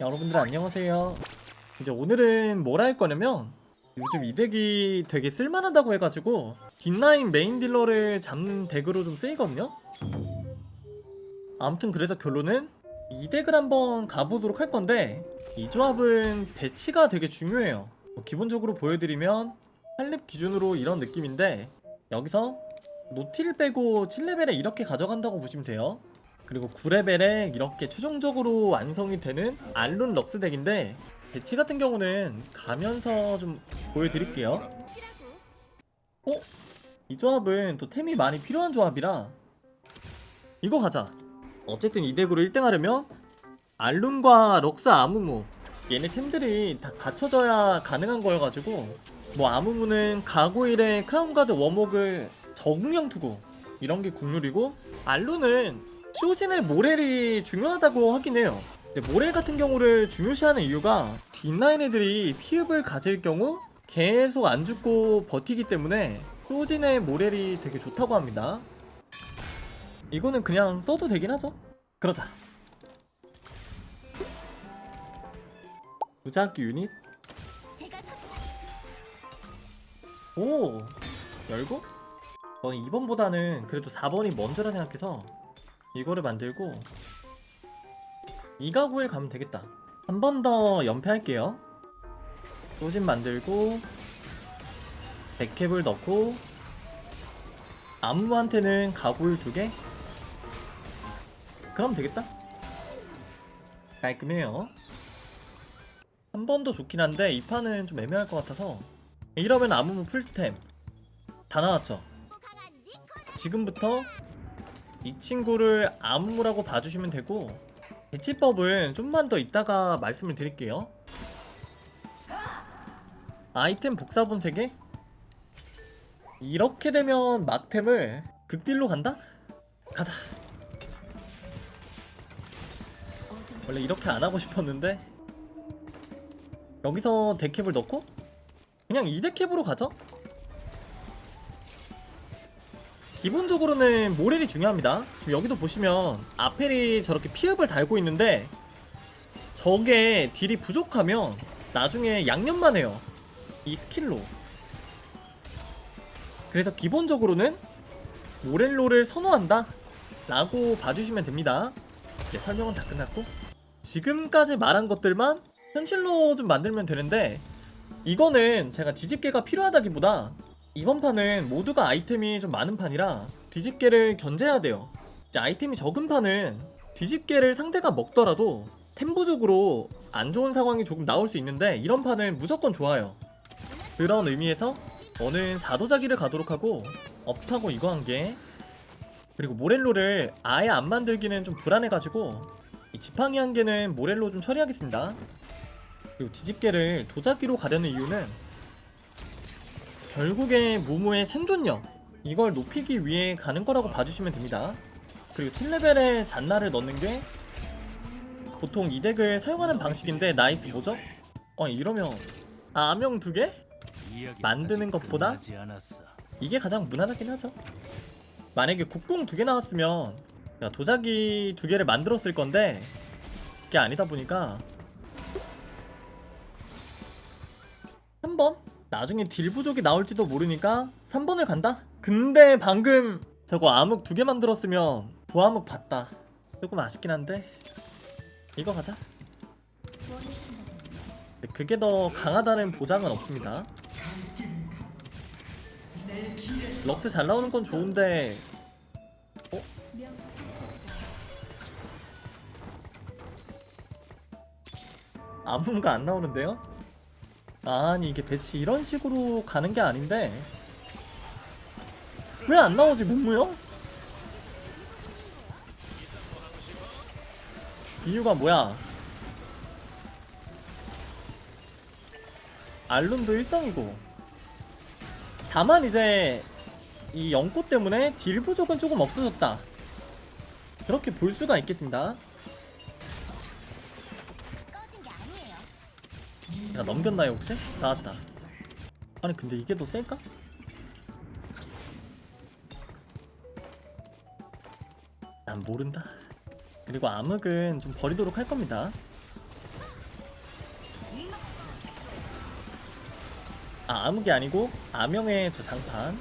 여러분들 안녕하세요. 이제 오늘은 뭘 할 거냐면 요즘 이 덱이 되게 쓸만하다고 해가지고 뒷라인 메인 딜러를 잡는 덱으로 좀 쓰이거든요. 아무튼 그래서 결론은 이 덱을 한번 가보도록 할 건데 이 조합은 배치가 되게 중요해요. 뭐 기본적으로 보여드리면 8렙 기준으로 이런 느낌인데 여기서 노틸 빼고 7레벨에 이렇게 가져간다고 보시면 돼요. 그리고 9레벨에 이렇게 최종적으로 완성이 되는 알룬 럭스 덱인데 배치 같은 경우는 가면서 좀 보여드릴게요. 어? 이 조합은 또 템이 많이 필요한 조합이라 이거 가자. 어쨌든 이 덱으로 1등 하려면 알룬과 럭스 아무무 얘네 템들이 다 갖춰져야 가능한 거여가지고 뭐 아무무는 가고일의 크라운가드 워목을 적응형 투구 이런 게 국룰이고 알룬은 쇼진의 모렐이 중요하다고 하긴 해요. 모렐 같은 경우를 중요시하는 이유가 뒷라인 애들이 피흡을 가질 경우 계속 안 죽고 버티기 때문에 쇼진의 모렐이 되게 좋다고 합니다. 이거는 그냥 써도 되긴 하죠. 그러자. 무작위 유닛. 오 열고? 저는 2번보다는 그래도 4번이 먼저라 생각해서 이거를 만들고 이가구에 가면 되겠다. 한 번 더 연패할게요. 소진 만들고 백캡을 넣고 아무한테는 가구일 두 개. 그럼 되겠다. 깔끔해요. 한 번 더 좋긴 한데 이 판은 좀 애매할 것 같아서 이러면 아무무 풀템 다 나왔죠. 지금부터 이 친구를 아무무라고 봐주시면 되고 대치법은 좀만 더 이따가 말씀을 드릴게요. 아이템 복사본 3개? 이렇게 되면 막템을 극딜로 간다? 가자. 원래 이렇게 안 하고 싶었는데 여기서 데캡을 넣고 그냥 이 데캡으로 가죠. 기본적으로는 모렐이 중요합니다. 지금 여기도 보시면 아펠이 저렇게 피흡을 달고 있는데 저게 딜이 부족하면 나중에 양념만 해요. 이 스킬로. 그래서 기본적으로는 모렐로를 선호한다 라고 봐주시면 됩니다. 이제 설명은 다 끝났고 지금까지 말한 것들만 현실로 좀 만들면 되는데 이거는 제가 뒤집개가 필요하다기보다 이번 판은 모두가 아이템이 좀 많은 판이라 뒤집개를 견제해야 돼요. 아이템이 적은 판은 뒤집개를 상대가 먹더라도 템부족으로 안 좋은 상황이 조금 나올 수 있는데 이런 판은 무조건 좋아요. 그런 의미에서 저는 사도자기를 가도록 하고 업하고 이거 한 개 그리고 모렐로를 아예 안 만들기는 좀 불안해가지고 이 지팡이 한 개는 모렐로 좀 처리하겠습니다. 그리고 뒤집개를 도자기로 가려는 이유는 결국에 무무의 생존력 이걸 높이기 위해 가는 거라고 봐주시면 됩니다. 그리고 7레벨에 잔나를 넣는 게 보통 이 덱을 사용하는 방식인데 나이스 뭐죠? 어 이러면 아, 암영 두 개? 만드는 것보다 이게 가장 무난하긴 하죠. 만약에 국궁 두 개 나왔으면 도자기 두 개를 만들었을 건데 그게 아니다 보니까 3번 나중에 딜 부족이 나올지도 모르니까 3번을 간다? 근데 방금 저거 암흑 두 개 만들었으면 부암흑 봤다 조금 아쉽긴 한데 이거 가자 그게 더 강하다는 보장은 없습니다 럭트 잘 나오는 건 좋은데 어? 아무가 안 나오는데요? 아니 이게 배치 이런 식으로 가는 게 아닌데 왜 안 나오지 문무요? 이유가 뭐야? 알룬도 일성이고 다만 이제 이 연꽃 때문에 딜 부족은 조금 없어졌다 그렇게 볼 수가 있겠습니다 내가 넘겼나요 혹시? 나왔다. 아니 근데 이게 더 셀까? 난 모른다. 그리고 암흑은 좀 버리도록 할 겁니다. 아 아무게 아니고 암영의 저 장판.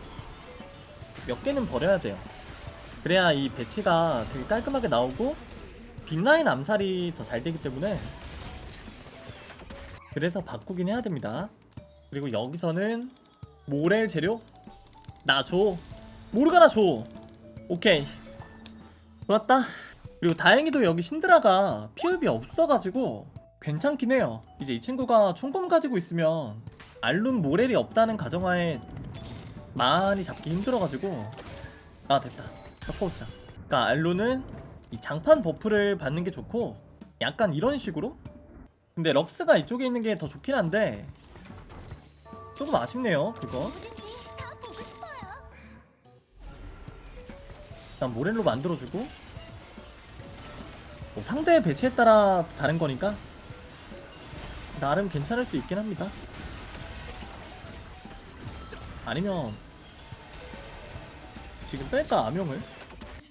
몇 개는 버려야 돼요. 그래야 이 배치가 되게 깔끔하게 나오고 빈라인 암살이 더 잘 되기 때문에 그래서 바꾸긴 해야 됩니다. 그리고 여기서는 모렐 재료? 나 줘. 모르가 나 줘. 오케이. 좋았다. 그리고 다행히도 여기 신드라가 피흡이 없어가지고 괜찮긴 해요. 이제 이 친구가 총검 가지고 있으면 알룬 모렐이 없다는 가정하에 많이 잡기 힘들어가지고 아 됐다. 섞어보자. 그니까 알룬은 이 장판 버프를 받는 게 좋고 약간 이런 식으로 근데 럭스가 이쪽에 있는 게 더 좋긴 한데 조금 아쉽네요 그거 일단 모렐로 만들어주고 뭐 상대 배치에 따라 다른 거니까 나름 괜찮을 수 있긴 합니다 아니면 지금 뺄까 암영을?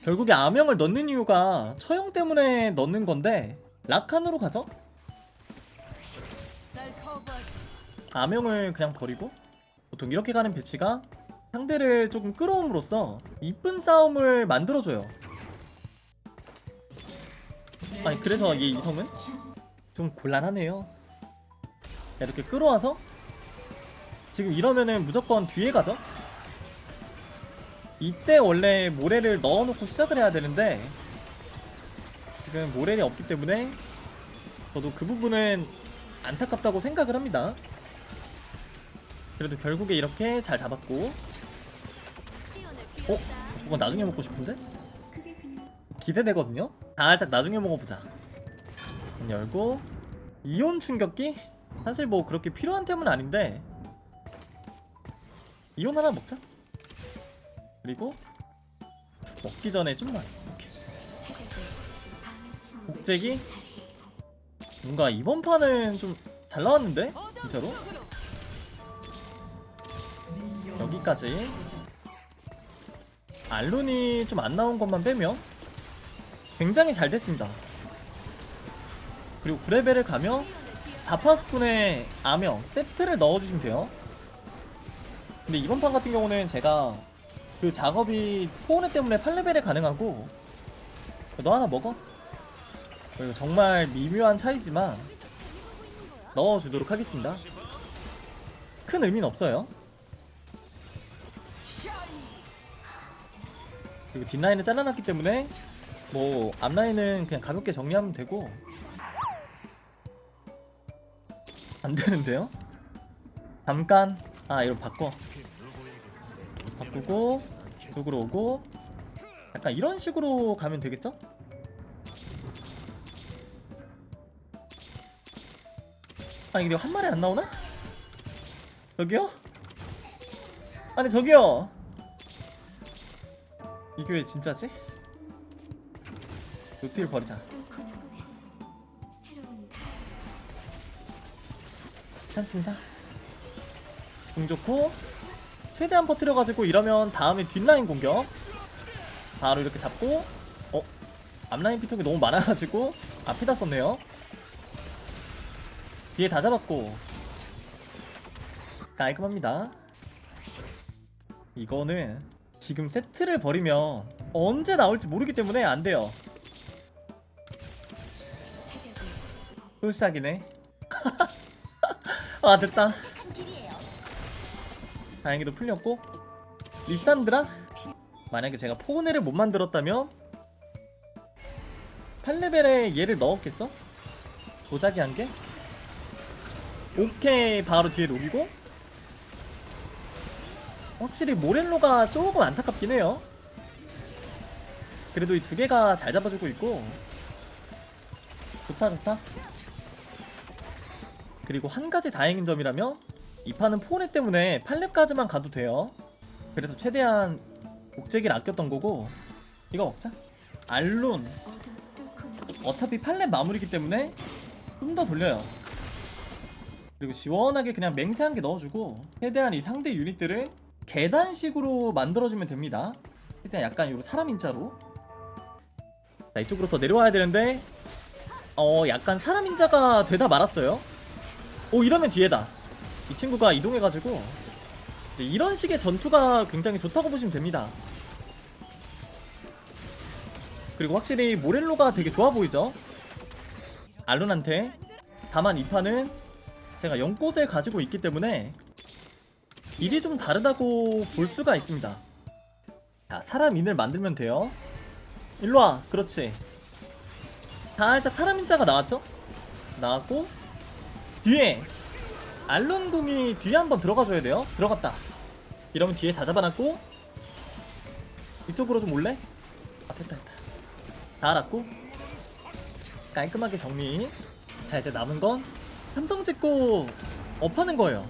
결국에 암영을 넣는 이유가 처형 때문에 넣는 건데 라칸으로 가죠? 암영을 그냥 버리고 보통 이렇게 가는 배치가 상대를 조금 끌어옴으로써 이쁜 싸움을 만들어줘요. 아니 그래서 이 이성은 좀 곤란하네요. 이렇게 끌어와서 지금 이러면은 무조건 뒤에 가죠. 이때 원래 모래를 넣어놓고 시작을 해야 되는데 지금 모래이 없기 때문에 저도 그 부분은 안타깝다고 생각을 합니다 그래도 결국에 이렇게 잘 잡았고. 어? 저건 나중에 먹고 싶은데? 기대되거든요? 살짝 나중에 먹어보자. 문 열고. 이온 충격기? 사실 뭐 그렇게 필요한 템은 아닌데. 이온 하나 먹자. 그리고 먹기 전에 좀만 이렇게. 복제기? 뭔가 이번 판은 좀 잘 나왔는데? 진짜로 여기까지. 알룬이 좀 안 나온 것만 빼면 굉장히 잘 됐습니다. 그리고 9레벨을 가면 다파스푼에 아명 세트를 넣어주시면 돼요. 근데 이번 판 같은 경우는 제가 그 작업이 포온에 때문에 8레벨에 가능하고 너 하나 먹어. 그리고 정말 미묘한 차이지만 넣어주도록 하겠습니다. 큰 의미는 없어요 그리고 뒷라인을 잘라놨기 때문에 뭐 앞라인은 그냥 가볍게 정리하면 되고 안 되는데요? 잠깐 아 이거 바꿔 바꾸고 이쪽으로 오고 약간 이런 식으로 가면 되겠죠? 아니 근데 한 마리 안 나오나? 저기요? 아니 저기요 이게 왜 진짜지? 루피를 버리자. 괜찮습니다. 공 좋고. 최대한 퍼뜨려가지고 이러면 다음에 뒷라인 공격. 바로 이렇게 잡고. 어? 앞라인 피통이 너무 많아가지고 앞에다 썼네요. 뒤에 다 잡았고. 깔끔합니다. 이거는 지금 세트를 버리면 언제 나올지 모르기 때문에 안 돼요. 또 시작이네. 아 됐다. 다행히도 풀렸고. 리산드라? 만약에 제가 포그네를 못 만들었다면 8레벨에 얘를 넣었겠죠? 도자기 한 개? 오케이 바로 뒤에 녹이고 확실히 모렐로가 조금 안타깝긴 해요. 그래도 이 두 개가 잘 잡아주고 있고. 좋다 좋다. 그리고 한 가지 다행인 점이라면 이 판은 포네 때문에 8렙까지만 가도 돼요. 그래서 최대한 복제기를 아꼈던 거고. 이거 먹자. 알룬 어차피 8렙 마무리기 때문에 좀 더 돌려요. 그리고 시원하게 그냥 맹세한 게 넣어주고 최대한 이 상대 유닛들을 계단식으로 만들어주면 됩니다. 최대한 약간 요 사람 인자로. 자 이쪽으로 더 내려와야 되는데 어 약간 사람 인자가 되다 말았어요. 오 이러면 뒤에다. 이 친구가 이동해가지고. 이런 식의 전투가 굉장히 좋다고 보시면 됩니다. 그리고 확실히 모렐로가 되게 좋아 보이죠? 알룬한테. 다만 이 판은 제가 연꽃을 가지고 있기 때문에 일이 좀 다르다고 볼 수가 있습니다. 자 사람 인을 만들면 돼요. 일로와. 그렇지. 살짝 사람 인자가 나왔죠? 나왔고 뒤에 알룬궁이 뒤에 한번 들어가줘야 돼요. 들어갔다. 이러면 뒤에 다 잡아놨고 이쪽으로 좀 올래? 아 됐다 됐다. 다 알았고 깔끔하게 정리. 자 이제 남은 건 삼성 찍고 업하는 거예요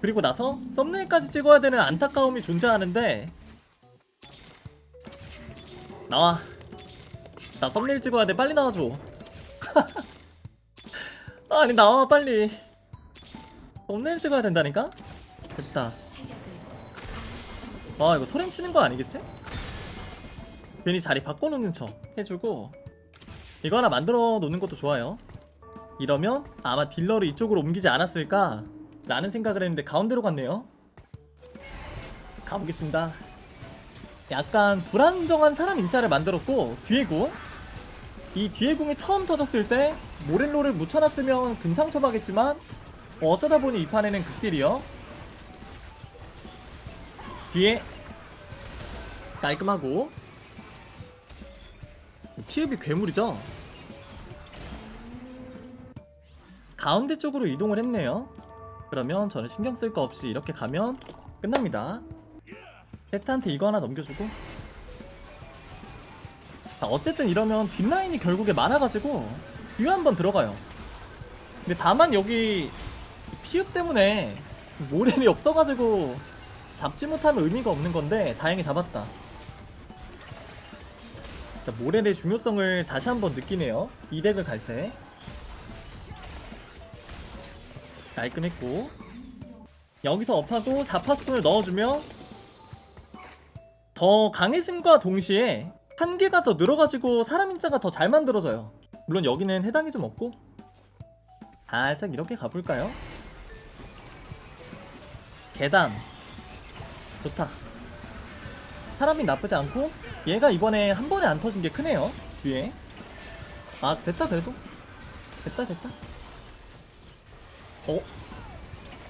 그리고 나서 썸네일까지 찍어야 되는 안타까움이 존재하는데 나와. 나 썸네일 찍어야 돼. 빨리 나와줘. 아니 나와 빨리. 썸네일 찍어야 된다니까? 됐다. 아 이거 소렌 치는 거 아니겠지? 괜히 자리 바꿔놓는 척 해주고 이거 하나 만들어 놓는 것도 좋아요. 이러면 아마 딜러를 이쪽으로 옮기지 않았을까 라는 생각을 했는데 가운데로 갔네요 가보겠습니다 약간 불안정한 사람 인자를 만들었고 뒤에 궁. 이 뒤에 궁이 처음 터졌을 때 모렐로를 묻혀놨으면 금상첨화겠지만 어, 어쩌다 보니 이 판에는 극딜이요. 뒤에 깔끔하고 피읍이 괴물이죠. 가운데 쪽으로 이동을 했네요. 그러면 저는 신경 쓸 거 없이 이렇게 가면 끝납니다. 세트한테 이거 하나 넘겨주고. 자 어쨌든 이러면 뒷라인이 결국에 많아가지고 뒤에 한번 들어가요. 근데 다만 여기 피읍 때문에 모렐이 없어가지고 잡지 못하면 의미가 없는 건데 다행히 잡았다. 자 모렐의 중요성을 다시 한번 느끼네요. 이 덱을 갈때 깔끔했고 여기서 업하고 4파스콘을 넣어주면 더 강해짐과 동시에 한계가 더 늘어가지고 사람 인자가 더 잘 만들어져요. 물론 여기는 해당이 좀 없고 살짝 이렇게 가볼까요? 계단 좋다. 사람이 나쁘지 않고 얘가 이번에 한 번에 안 터진 게 크네요. 뒤에 아 됐다 그래도 됐다 됐다. 어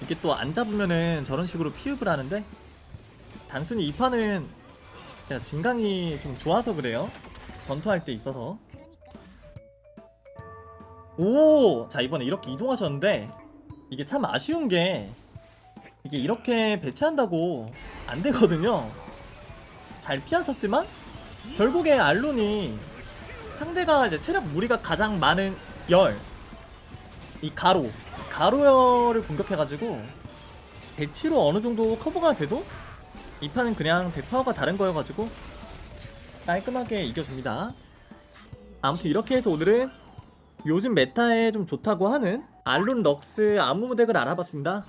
이게 또 안 잡으면은 저런 식으로 피읍을 하는데 단순히 이 판은 제가 진강이 좀 좋아서 그래요. 전투할 때 있어서. 오! 자, 이번에 이렇게 이동하셨는데, 이게 참 아쉬운 게, 이게 이렇게 배치한다고 안 되거든요. 잘 피하셨지만, 결국에 알론이 상대가 이제 체력 무리가 가장 많은 열, 이 가로, 가로열을 공격해가지고, 배치로 어느 정도 커버가 돼도 이 판은 그냥 대파워가 다른 거여가지고 깔끔하게 이겨줍니다. 아무튼 이렇게 해서 오늘은 요즘 메타에 좀 좋다고 하는 알룬 럭스 아무무 덱을 알아봤습니다.